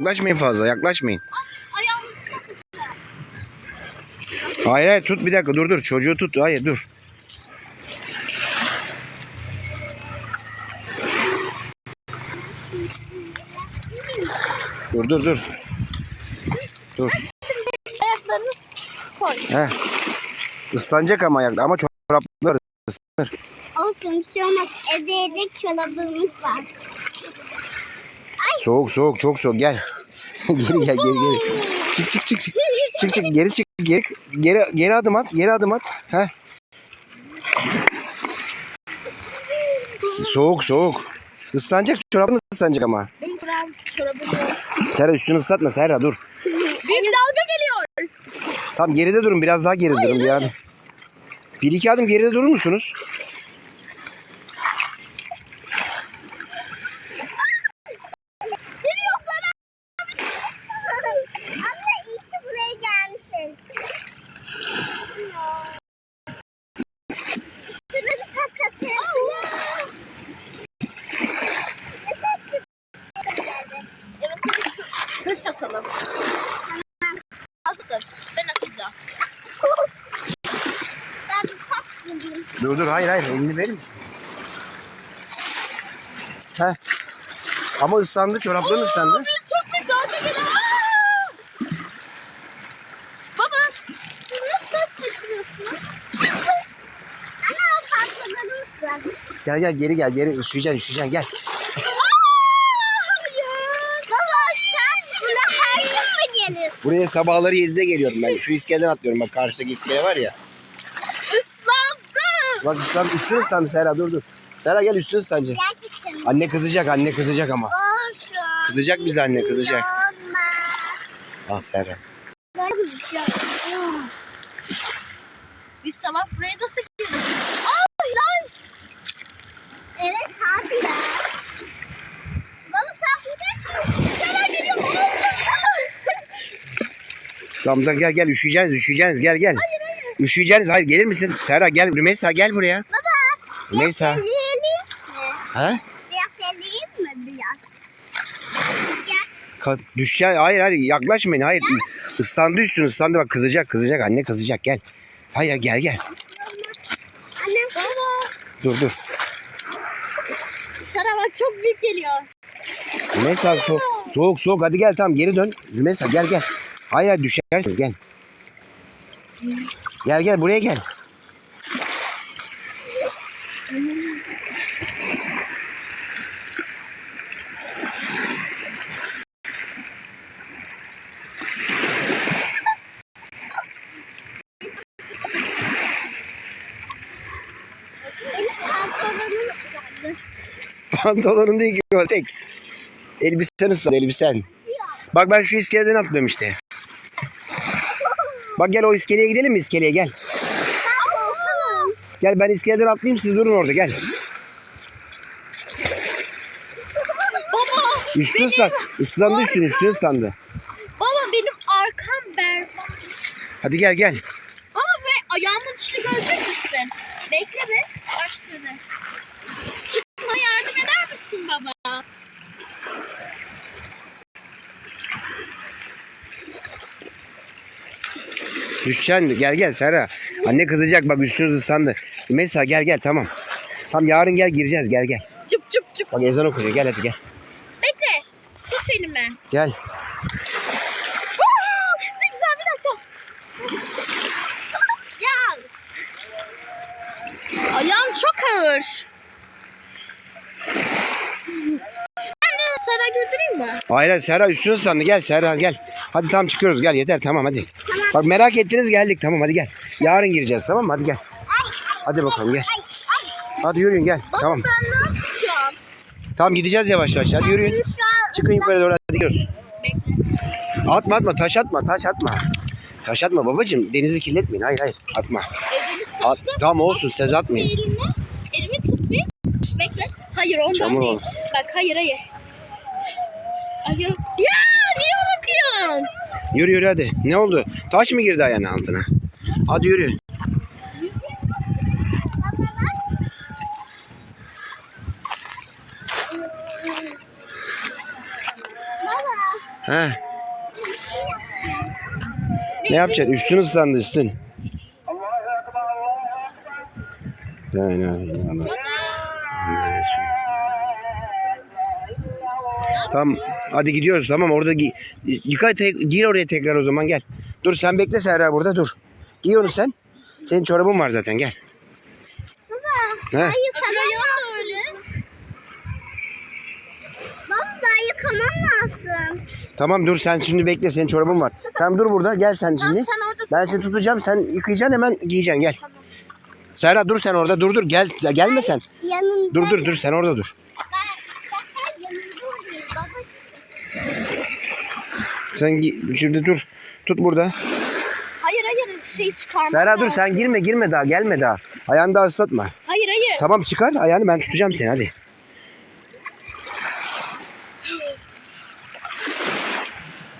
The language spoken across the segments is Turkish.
Yaklaşmayın fazla yaklaşmayın. Hayır hayır tut bir dakika dur dur çocuğu tut hayır dur. Dur dur dur. Dur. ayaklarını koy. He. Islanacak ama ayakta ama çoraplar ıslanır. Olsun bir şey olmaz. Evde yedek çorabımız var. Soğuk soğuk çok soğuk gel. geri gel geri geri. Çık çık çık çık. Çık çık geri çık geri geri geri adım at geri adım at. He. Soğuk soğuk. Islanacak çorabın ıslanacak ama. Benim çorabım, çorabım yok. Serra üstünü ıslatma Serra dur. Büyük dalga geliyor. Tamam geride durun biraz daha geride durun bir adım. Bir iki adım geride durur musunuz? Geliyor sana. Abla iyi ki buraya gelmişsin. Şurada bir kat katı. Evet, taş atalım. Hazır. Ben atacağım. ben taş bulayım. Dur dur hayır hayır elini verir misin? Heh. Ama ıslandı çorapların ıslandı. Ben çok dalga geliyor. Baba, siz nasıl taş çekiyorsunuz? Ana o pantolonum ıslandı. Gel gel geri gel geri üşüyeceksin üşüyeceksin gel. Baba sen buna her gün mü geliyorsun? Buraya sabahları 7'de geliyorum ben. Şu iskeleden atlıyorum bak karşıdaki iskele var ya. Islandım. Bak ıslan, üstün ıslandı Serra dur dur. Serra gel üstün ıslanacak. Gerçekten. Anne kızacak anne kızacak ama. Olsun. Kızacak bize anne, kızacak. Ah Serra. Biz sabah buraya nasıl gidiyoruz? Ay lan. Evet abi ya. Baba sen gidersin. Sana geliyor. Tamam tamam gel gel üşüyeceğiniz üşüyeceğiniz gel gel. Üşüyeceğiniz hayır gelir misin? Serra gel Rümeysa gel buraya. Baba. Rümeysa. Mi? Ha? Biraz mi biraz? Gel. Ka- Düşeceksin. Hayır hayır yaklaşmayın. Hayır. Islandı üstün ıslandı bak kızacak kızacak. Anne kızacak gel. Hayır gel gel. Anne. Baba. Dur dur. Sana bak çok büyük geliyor. Rümeysa soğuk, soğuk soğuk hadi gel tamam geri dön. Rümeysa gel gel. Hayır düşersiniz gel. Gel gel buraya gel. Pantolonun değil ki tek. Elbisen ıslan elbisen. Bak ben şu iskeleden atlıyorum işte. Bak gel o iskeleye gidelim mi iskeleye gel. Gel ben iskeleden atlayayım siz durun orada gel. Baba. Üstün ıslan. Islandı üstün üstün ıslandı. Baba benim arkam berbat. Hadi gel gel. Baba ve ayağımın içini görecek misin? Bekle be. Bak şurada. Çıkma yardım eder misin baba? Düşeceksin. Gel gel Serra. Anne kızacak bak üstünüz ıslandı. Mesela gel gel tamam. Tamam yarın gel gireceğiz gel gel. Cıp cıp cıp. Bak ezan okuyor gel hadi gel. Bekle. Tut elimi. Gel. Aa, ne güzel bir dakika. Gel. Ayağım çok ağır. Ben de sana götüreyim mi? Hayır hayır Serra üstünü ıslandı gel Serra gel. Hadi tamam çıkıyoruz gel yeter tamam hadi. Bak merak ettiniz geldik tamam hadi gel. Yarın gireceğiz tamam mı hadi gel. Hadi bakalım gel. Hadi yürüyün gel. Tamam. Tamam gideceğiz yavaş yavaş hadi yürüyün. Çıkın yukarı doğru hadi gidiyoruz. Atma atma taş atma taş atma. Taş atma babacığım denizi kirletmeyin hayır hayır atma. At, tamam olsun siz atmayın. elini. Elimi tut bir. Bekle. Hayır ondan Çamur değil. ol. Bak hayır hayır. Hayır. Yürü yürü hadi. Ne oldu? Taş mı girdi ayağının altına? Hadi yürü. Baba. He. Ne yapacaksın? Üstün ıslandı üstün. La ilahe illallah. Tamam hadi gidiyoruz tamam orada gi yıka gir oraya tekrar o zaman gel. Dur sen bekle Serra burada dur. Giy onu sen. Senin çorabın var zaten gel. Baba. Ben yıkamam lazım. yıkamam. Tamam dur sen şimdi bekle senin çorabın var. Sen dur burada gel sen şimdi. Sen orada Ben seni tutacağım sen yıkayacaksın hemen giyeceksin gel. Serra dur sen orada dur dur gel gelme sen. Yanında. Dur dur dur sen orada dur. Ben yanında Baba. Sen şurada dur. Tut burada. Hayır hayır şeyi çıkarma. Serra dur sen girme girme daha gelme daha. Ayağını daha ıslatma. Hayır hayır. Tamam çıkar ayağını ben tutacağım seni hadi.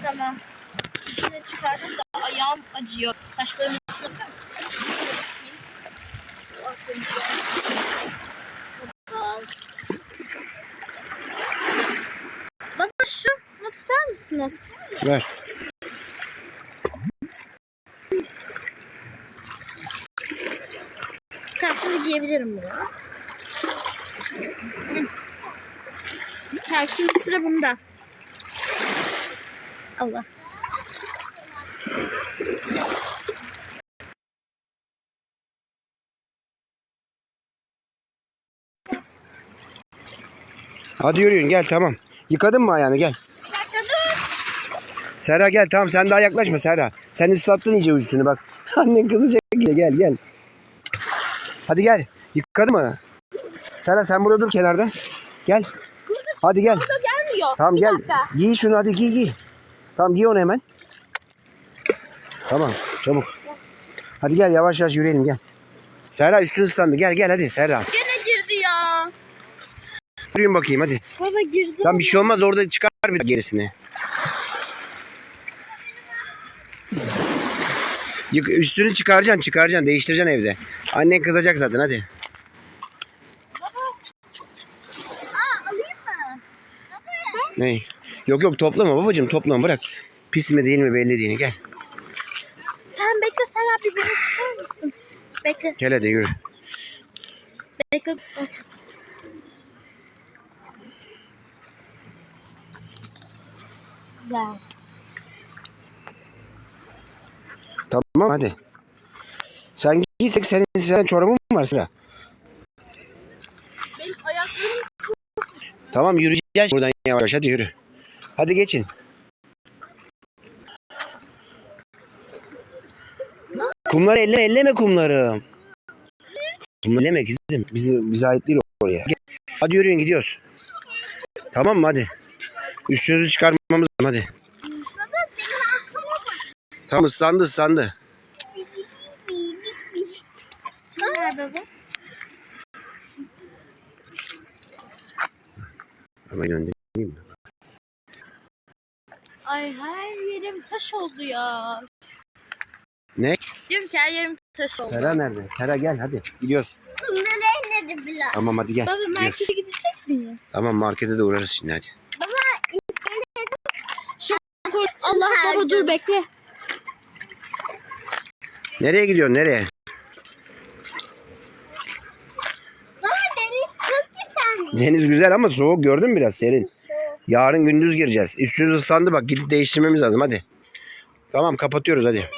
Tamam. Yine çıkardım da ayağım acıyor. Sen. Baba şu bunu tutar mısınız? Ver. Şimdi giyebilirim bunu. Tamam şimdi sıra bunda. Allah. Hadi yürüyün gel tamam. Yıkadın mı ayağını gel. Serra gel tamam sen daha yaklaşma Serra. Sen ıslattın iyice üstünü bak. Annen kızacak yine gel gel. Hadi gel. Yıkadın mı? Serra sen burada dur kenarda. Gel. Hadi gel. Burada gelmiyor. Tamam Bir gel. dakika. Giy şunu hadi giy giy. Tamam giy onu hemen. Tamam çabuk. Hadi gel yavaş yavaş yürüyelim gel. Serra üstün ıslandı. Gel gel hadi Serra. Gene girdi ya. Yürüyün bakayım hadi. Baba girdi. Tamam bir şey olmaz orada çıkar bir gerisini. Üstünü çıkaracaksın çıkaracaksın değiştireceksin evde. Annen kızacak zaten hadi. Ne? Yok yok toplama babacığım toplama bırak. Pis mi değil mi belli değil gel. Sen bekle sen abi beni tutar mısın? Bekle Gel hadi yürü. bekle. Ya. Tamam hadi. Sen git senin, senin çorabın mı var sıra? Benim ayaklarım Tamam yürüyeceğiz buradan yavaş hadi yürü. Hadi geçin. Kumları elleme elleme kumları. Kumları elleme kızım. Bize, bize ait değil oraya. Hadi yürüyün gidiyoruz. Tamam mı hadi. Üstünüzü çıkarmamız lazım hadi. Tamam ıslandı ıslandı. Nerede? Ama göndereyim mi? Ay her yerim taş oldu ya. Ne? Diyorum ki her yerim taş oldu. Tera nerede? Tera gel hadi. Gidiyoruz. Kumları indirdi biraz. Tamam hadi gel. Baba Gidiyoruz. markete gidecek miyiz? Tamam markete de uğrarız şimdi hadi. Baba Allah baba dur bekle. Nereye gidiyorsun nereye? Baba deniz çok güzel. Deniz güzel ama soğuk gördün mü biraz serin. Yarın gündüz gireceğiz. Üstünüz ıslandı bak gidip değiştirmemiz lazım hadi. Tamam kapatıyoruz hadi.